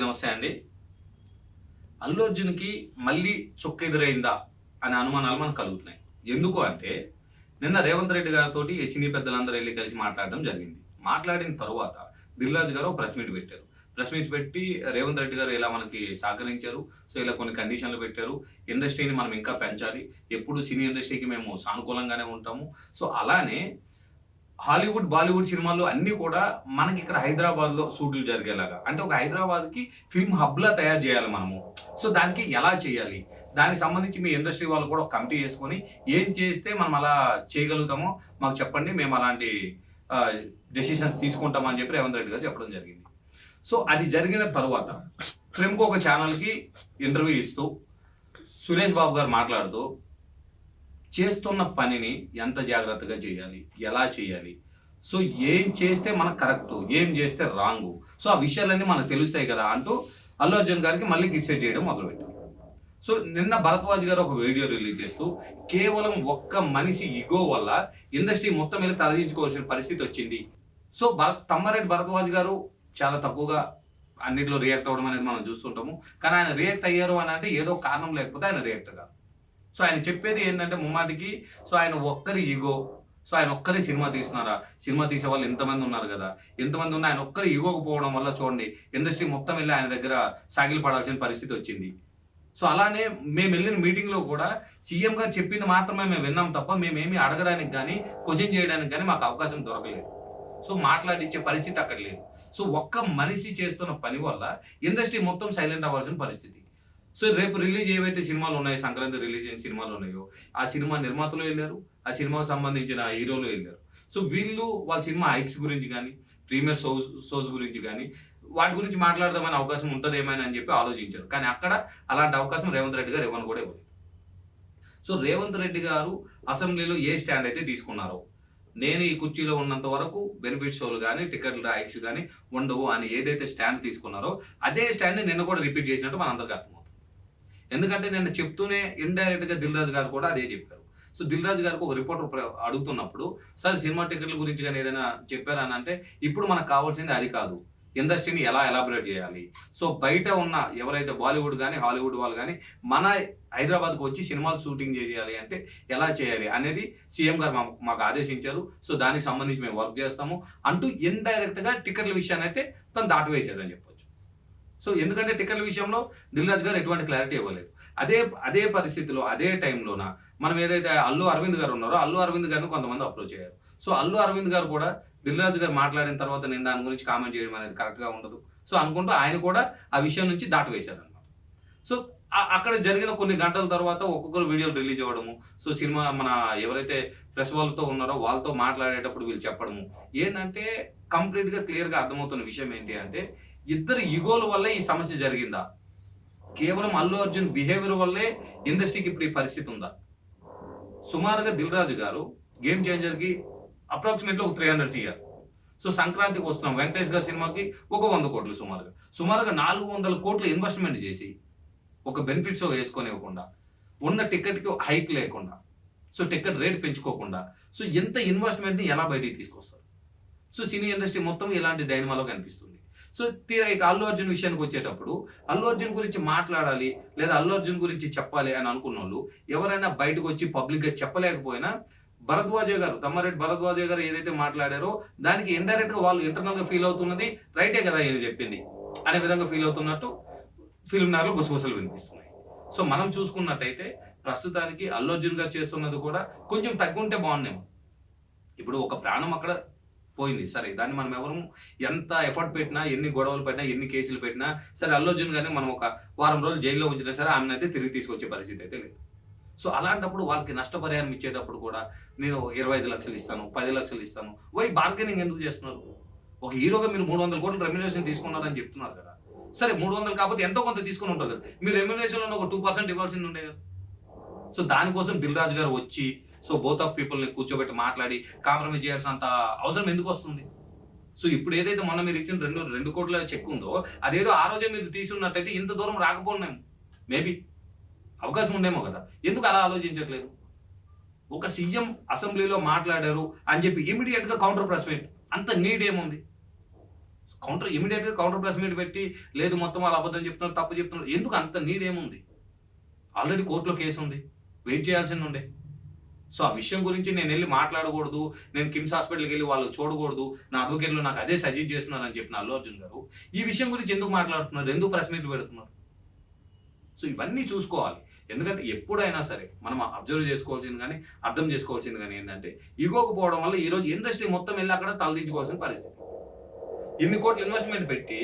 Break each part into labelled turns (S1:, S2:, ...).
S1: నమస్తే అండి. అల్లు అర్జున్కి మళ్ళీ చొక్క ఎదురైందా అనే అనుమానాలు మనకు కలుగుతున్నాయి. ఎందుకు అంటే నిన్న రేవంత్ రెడ్డి గారితో సినీ పెద్దలందరూ వెళ్ళి కలిసి మాట్లాడడం జరిగింది. మాట్లాడిన తర్వాత దిల్రాజ్ గారు ప్రెస్ మీట్ పెట్టారు. ప్రెస్ మీట్ పెట్టి రేవంత్ రెడ్డి గారు ఇలా మనకి సహకరించారు. సో ఇలా కొన్ని కండిషన్లు పెట్టారు. ఇండస్ట్రీని మనం ఇంకా పెంచాలి. ఎప్పుడు సినీ ఇండస్ట్రీకి మేము సానుకూలంగానే ఉంటాము. సో అలానే హాలీవుడ్ బాలీవుడ్ సినిమాలు అన్నీ కూడా మనకి ఇక్కడ హైదరాబాద్లో షూట్లు జరిగేలాగా. అంటే ఒక హైదరాబాద్కి ఫిల్మ్ హబ్లా తయారు చేయాలి మనము. సో దానికి ఎలా చేయాలి? దానికి సంబంధించి మీ ఇండస్ట్రీ వాళ్ళు కూడా ఒక కమిటీ చేసుకొని ఏం చేస్తే మనం అలా చేయగలుగుతామో మాకు చెప్పండి. మేము అలాంటి డెసిషన్స్ తీసుకుంటామని చెప్పి రేవంత్ రెడ్డి గారు చెప్పడం జరిగింది. సో అది జరిగిన తర్వాత ప్రముఖ ఒక ఛానల్కి ఇంటర్వ్యూ ఇస్తూ సురేష్ బాబు గారు మాట్లాడుతూ చేస్తున్న పనిని ఎంత జాగ్రత్తగా చేయాలి? ఎలా చేయాలి? సో ఏం చేస్తే మనకు కరెక్ట్ ఏం చేస్తే రాంగు సో ఆ విషయాలన్నీ మనకు తెలుస్తాయి కదా అంటూ అల్లు అర్జున్ గారికి మళ్ళీ గిట్సెట్ చేయడం మొదలుపెట్టాం సో నిన్న భరద్వాజ్ గారు ఒక వీడియో రిలీజ్ చేస్తూ కేవలం ఒక్క మనిషి ఇగో వల్ల ఇండస్ట్రీ మొత్తం వెళ్ళి తలదించుకోవాల్సిన పరిస్థితి వచ్చింది. సో భరత్ తమ్మారెడ్డి భరద్వాజ్ గారు చాలా తక్కువగా అన్నిటిలో రియాక్ట్ అవ్వడం అనేది మనం చూస్తుంటాము. కానీ ఆయన రియాక్ట్ అయ్యారు అని అంటే ఏదో కారణం లేకపోతే ఆయన రియాక్ట్ కాదు సో ఆయన చెప్పేది ఏంటంటే ముమ్మాటికి సో ఆయన ఒక్కరి ఈగో సో ఆయన ఒక్కరే సినిమా తీస్తున్నారా? సినిమా తీసే వాళ్ళు ఎంతమంది ఉన్నారు కదా? ఎంతమంది ఉన్నా ఆయన ఒక్కరి ఈగోకు పోవడం వల్ల చూడండి ఇండస్ట్రీ మొత్తం వెళ్ళి ఆయన దగ్గర సాగిలి పడాల్సిన పరిస్థితి వచ్చింది. సో అలానే మేము వెళ్ళిన మీటింగ్లో కూడా సీఎం గారు చెప్పింది మాత్రమే మేము విన్నాం తప్ప మేమేమి అడగడానికి కానీ క్వశ్చన్ చేయడానికి కానీ మాకు అవకాశం దొరకలేదు. సో మాట్లాడించే పరిస్థితి అక్కడ లేదు. సో ఒక్క మనిషి చేస్తున్న పని వల్ల ఇండస్ట్రీ మొత్తం సైలెంట్ అవ్వాల్సిన పరిస్థితి. సో రేపు రిలీజ్ ఏవైతే సినిమాలు ఉన్నాయో సంక్రాంతి రిలీజ్ అయిన సినిమాలు ఉన్నాయో ఆ సినిమా నిర్మాతలు వెళ్ళారు ఆ సినిమాకు సంబంధించిన హీరోలు వెళ్ళారు. సో వీళ్ళు వాళ్ళ సినిమా హైక్స్ గురించి కానీ ప్రీమియర్ షోస్ షోస్ గురించి కానీ వాటి గురించి మాట్లాడదామని అవకాశం ఉంటుంది ఏమైనా అని చెప్పి ఆలోచించారు. కానీ అక్కడ అలాంటి అవకాశం రేవంత్ రెడ్డి గారు ఇవ్వను కూడా ఇవ్వలేదు. సో రేవంత్ రెడ్డి గారు అసెంబ్లీలో ఏ స్టాండ్ అయితే తీసుకున్నారో నేను ఈ కుర్చీలో ఉన్నంత వరకు బెనిఫిట్ షోలు కానీ టికెట్లు హైక్స్ కానీ ఉండవు అని ఏదైతే స్టాండ్ తీసుకున్నారో అదే స్టాండ్ని నిన్న కూడా రిపీట్ చేసినట్టు మనందరికీ అర్థమవుతుంది. ఎందుకంటే నేను చెప్తూనే ఇండైరెక్ట్గా దిల్రాజు దిల్ రాజు గారు కూడా అదే చెప్పారు. సో దిల్రాజు గారికి ఒక రిపోర్టర్ అడుగుతున్నప్పుడు సార్ సినిమా టికెట్ల గురించి కానీ ఏదైనా చెప్పారని అంటే ఇప్పుడు మనకు కావాల్సింది అది కాదు. ఇండస్ట్రీని ఎలా ఎలాబరేట్ చేయాలి? సో బయట ఉన్న ఎవరైతే బాలీవుడ్ కానీ హాలీవుడ్ వాళ్ళు కానీ మన హైదరాబాద్కు వచ్చి సినిమాలు షూటింగ్ చేయాలి అంటే ఎలా చేయాలి? అనేది సీఎం గారు మాకు మాకు ఆదేశించారు. సో దానికి సంబంధించి మేము వర్క్ చేస్తాము. అంటూ ఇండైరెక్ట్గా టికెట్ల విషయాన్ని అయితే తను దాటివేశారని చెప్పారు సో ఎందుకంటే టికెట్ల విషయంలో దిల్రాజ్ గారు ఎటువంటి క్లారిటీ ఇవ్వలేదు. అదే అదే పరిస్థితిలో అదే టైంలోన మనం ఏదైతే అల్లు అరవింద్ గారు ఉన్నారో అల్లు అరవింద్ గారిని కొంతమంది అప్రోచ్ అయ్యారు సో అల్లు అరవింద్ గారు కూడా దిల్రాజు గారు మాట్లాడిన తర్వాత నేను దాని గురించి కామెంట్ చేయడం అనేది కరెక్ట్గా ఉండదు. సో అనుకుంటూ ఆయన కూడా ఆ విషయం నుంచి దాటివేశారు అనమాట సో అక్కడ జరిగిన కొన్ని గంటల తర్వాత ఒక్కొక్కరు వీడియోలు రిలీజ్ అవ్వడము సో సినిమా మన ఎవరైతే ప్రెస్ వాళ్ళతో ఉన్నారో వాళ్ళతో మాట్లాడేటప్పుడు వీళ్ళు చెప్పడము. ఏంటంటే కంప్లీట్గా క్లియర్గా అర్థమవుతున్న విషయం ఏంటి అంటే ఇద్దరు యుగోల వల్లే ఈ సమస్య జరిగిందా? కేవలం అల్లు అర్జున్ బిహేవియర్ వల్లే ఇండస్ట్రీకి ఇప్పుడు ఈ పరిస్థితి ఉందా? సుమారుగా దిల్ రాజు గారు గేమ్ చేంజర్కి అప్రాక్సిమేట్లీ ఒక త్రీ హండ్రెడ్ సిఆర్ సో సంక్రాంతికి వస్తున్నాం. వెంకటేష్ గారి సినిమాకి ఒక వంద కోట్లు సుమారుగా. సుమారుగా నాలుగు వందల కోట్లు ఇన్వెస్ట్మెంట్ చేసి ఒక బెనిఫిట్స్ వేసుకొనివ్వకుండా ఉన్న టికెట్కి హైక్ లేకుండా సో టికెట్ రేట్ పెంచుకోకుండా సో ఎంత ఇన్వెస్ట్మెంట్ని ఎలా బయటికి తీసుకొస్తారు? సో సినీ ఇండస్ట్రీ మొత్తం ఇలాంటి డైనమాలో కనిపిస్తుంది. సో తీరా ఇక అల్లు అర్జున్ విషయానికి వచ్చేటప్పుడు అల్లు అర్జున్ గురించి మాట్లాడాలి లేదా అల్లు అర్జున్ గురించి చెప్పాలి అని అనుకున్న వాళ్ళు ఎవరైనా బయటకు వచ్చి పబ్లిక్గా చెప్పలేకపోయినా భరద్వాజే గారు తమ్మారెడ్డి భరద్వాజే గారు ఏదైతే మాట్లాడారో దానికి ఇండైరెక్ట్గా వాళ్ళు ఇంటర్నల్గా ఫీల్ అవుతున్నది రైటే కదా ఇది చెప్పింది. అనే విధంగా ఫీల్ అవుతున్నట్టు ఫిల్మ్ నగర్లో గుసగుసలు వినిపిస్తున్నాయి. సో మనం చూసుకున్నట్టయితే ప్రస్తుతానికి అల్లు అర్జున్ గారు చేస్తున్నది కూడా కొంచెం తగ్గుంటే బాగున్నాము ఇప్పుడు ఒక ప్రాణం అక్కడ పోయింది. సరే దాన్ని మనం ఎవరు ఎంత ఎఫర్ట్ పెట్టినా ఎన్ని గొడవలు పెట్టినా ఎన్ని కేసులు పెట్టినా సరే అల్లర్జున్ గారిని మనం ఒక వారం రోజులు జైల్లో ఉంచినా సరే ఆమెను అయితే తిరిగి తీసుకొచ్చే పరిస్థితి అయితే లేదు. సో అలాంటప్పుడు వాళ్ళకి నష్టపరిహారం ఇచ్చేటప్పుడు కూడా నేను ఇరవై ఐదు లక్షలు ఇస్తాను పది లక్షలు ఇస్తాను. వై బార్గెనింగ్ ఎందుకు చేస్తున్నారు? ఒక హీరోగా మీరు మూడు వందల కోట్లు రెమ్యునేషన్ తీసుకున్నారని చెప్తున్నారు కదా. సరే మూడు వందలు కాకపోతే ఎంతో కొంత తీసుకుని ఉంటారు కదా. మీరు రెమ్యునేషన్లో ఒక టూ పర్సెంట్ ఇవ్వాల్సింది ఉండే కదా. సో దానికోసం దిల్ రాజు గారు వచ్చి సో బోత్ ఆఫ్ పీపుల్ని కూర్చోబెట్టి మాట్లాడి కాంప్రమైజ్ చేయాల్సినంత అవసరం ఎందుకు వస్తుంది? సో ఇప్పుడు ఏదైతే మొన్న మీరు ఇచ్చిన రెండు రెండు కోట్ల చెక్ ఉందో అదేదో ఆ రోజే మీరు తీసుకున్నట్టయితే ఇంత దూరం రాకపోలేము మేబీ అవకాశం ఉండేమో కదా. ఎందుకు అలా ఆలోచించట్లేదు? ఒక సీఎం అసెంబ్లీలో మాట్లాడారు అని చెప్పి ఇమీడియట్గా కౌంటర్ ప్రెస్ మీట్. అంత నీడ్ ఏముంది? కౌంటర్ ఇమీడియట్గా కౌంటర్ ప్రెస్ మీట్ పెట్టి లేదు మొత్తం వాళ్ళు అబద్ధం చెప్తున్నారు తప్పు చెప్తున్నారు. ఎందుకు అంత నీడ్ ఏముంది? ఆల్రెడీ కోర్టులో కేసు ఉంది వెయిట్ చేయాల్సింది ఉండే. సో ఆ విషయం గురించి నేను వెళ్ళి మాట్లాడకూడదు నేను కిమ్స్ హాస్పిటల్కి వెళ్ళి వాళ్ళు చూడకూడదు నా అడ్వకేట్లు నాకు అదే సజెస్ట్ చేస్తున్నారని చెప్పిన అల్లు అర్జున్ గారు. ఈ విషయం గురించి ఎందుకు మాట్లాడుతున్నారు? ఎందుకు ప్రెస్ పెడుతున్నారు? సో ఇవన్నీ చూసుకోవాలి. ఎందుకంటే ఎప్పుడైనా సరే మనం అబ్జర్వ్ చేసుకోవాల్సింది కానీ అర్థం చేసుకోవాల్సింది కానీ ఏంటంటే ఇగోకు పోవడం వల్ల ఈరోజు ఇండస్ట్రీ మొత్తం వెళ్ళి అక్కడ తలదించుకోవాల్సిన పరిస్థితి. ఇన్ని కోట్ల ఇన్వెస్ట్మెంట్ పెట్టి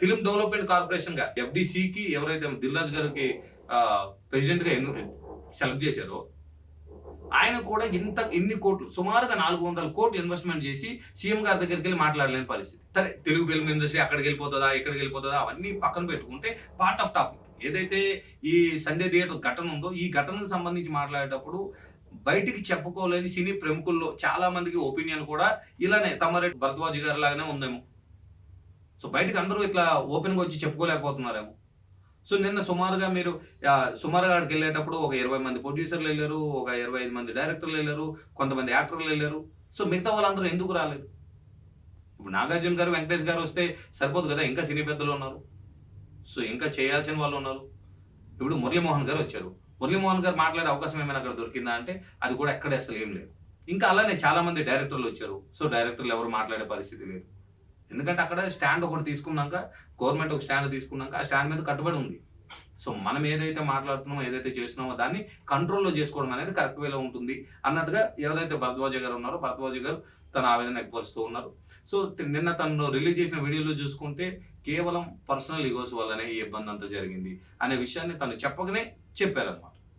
S1: ఫిల్మ్ డెవలప్మెంట్ కార్పొరేషన్గా ఎఫ్డిసికి ఎవరైతే దిల్రాజ్ గారికి ప్రెసిడెంట్గా సెలెక్ట్ చేశారో ఆయన కూడా ఇంత ఎన్ని కోట్లు సుమారుగా నాలుగు వందల కోట్లు ఇన్వెస్ట్మెంట్ చేసి సీఎం గారి దగ్గరికి వెళ్ళి మాట్లాడలేని పరిస్థితి. సరే తెలుగు ఫిల్మ్ ఇండస్ట్రీ అక్కడికి వెళ్ళిపోతుందా ఇక్కడికి వెళ్ళిపోతుందా అవన్నీ పక్కన పెట్టుకుంటే పార్ట్ ఆఫ్ టాపిక్ ఏదైతే ఈ సండే థియేటర్ ఘటన ఉందో ఈ ఘటనకు సంబంధించి మాట్లాడేటప్పుడు బయటికి చెప్పుకోలేని సినీ ప్రముఖుల్లో చాలా మందికి ఒపీనియన్ కూడా ఇలానే తమరెడ్డి భరద్వాజ్ గారి లాగానే ఉందేమో. సో బయటకు అందరూ ఇట్లా ఓపెన్గా వచ్చి చెప్పుకోలేకపోతున్నారేమో. సో నిన్న సుమారుగా మీరు సుమారుగా అక్కడికి వెళ్ళేటప్పుడు ఒక ఇరవై మంది ప్రొడ్యూసర్లు వెళ్ళారు ఒక ఇరవై ఐదు మంది డైరెక్టర్లు వెళ్ళారు కొంతమంది యాక్టర్లు వెళ్ళారు. సో మిగతా వాళ్ళందరూ ఎందుకు రాలేదు? ఇప్పుడు నాగార్జున గారు వెంకటేష్ గారు వస్తే సరిపోదు కదా ఇంకా సినీ పెద్దలు ఉన్నారు. సో ఇంకా చేయాల్సిన వాళ్ళు ఉన్నారు. ఇప్పుడు మురళీమోహన్ గారు వచ్చారు. మురళీమోహన్ గారు మాట్లాడే అవకాశం ఏమైనా అక్కడ దొరికిందా అంటే అది కూడా ఎక్కడ అసలు ఏం లేదు. ఇంకా అలానే చాలా మంది డైరెక్టర్లు వచ్చారు. సో డైరెక్టర్లు ఎవరు మాట్లాడే పరిస్థితి లేదు. ఎందుకంటే అక్కడ స్టాండ్ ఒకటి తీసుకున్నాక గవర్నమెంట్ ఒక స్టాండ్ తీసుకున్నాక ఆ స్టాండ్ మీద కట్టుబడి ఉంది. సో మనం ఏదైతే మాట్లాడుతున్నామో ఏదైతే చేస్తున్నామో దాన్ని కంట్రోల్లో చేసుకోవడం అనేది కరెక్ట్ వేలో ఉంటుంది. అన్నట్టుగా ఎవరైతే భరద్వాజ గారు ఉన్నారో భరద్వాజ గారు తన ఆవేదన వ్యక్తపరుస్తూ ఉన్నారు. సో నిన్న తను రిలీజ్ చేసిన వీడియోలో చూసుకుంటే కేవలం పర్సనల్ ఈగోస్ వల్లనే ఈ ఇబ్బంది అంతా జరిగింది అనే విషయాన్ని తను చెప్పకనే చెప్పారనమాట